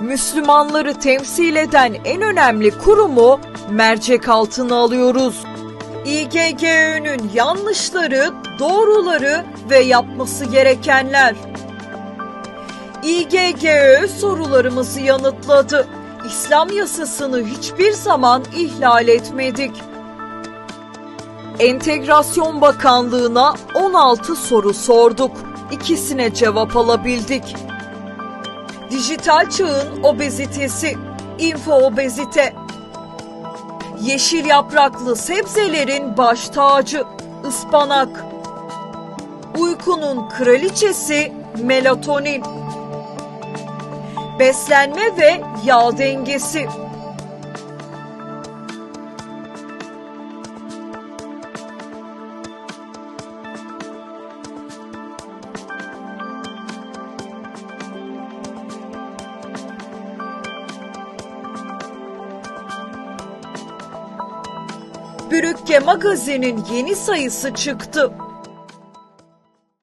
Müslümanları temsil eden en önemli kurumu mercek altına alıyoruz. İGGÖ'nün yanlışları, doğruları ve yapması gerekenler. İGGÖ sorularımızı yanıtladı. İslam yasasını hiçbir zaman ihlal etmedik. Entegrasyon Bakanlığı'na 16 soru sorduk. İkisine cevap alabildik. Dijital çağın obezitesi, info obezite. Yeşil yapraklı sebzelerin baş tacı, ıspanak. Uykunun kraliçesi melatonin. Beslenme ve yağ dengesi. Brükke Magazin'in yeni sayısı çıktı.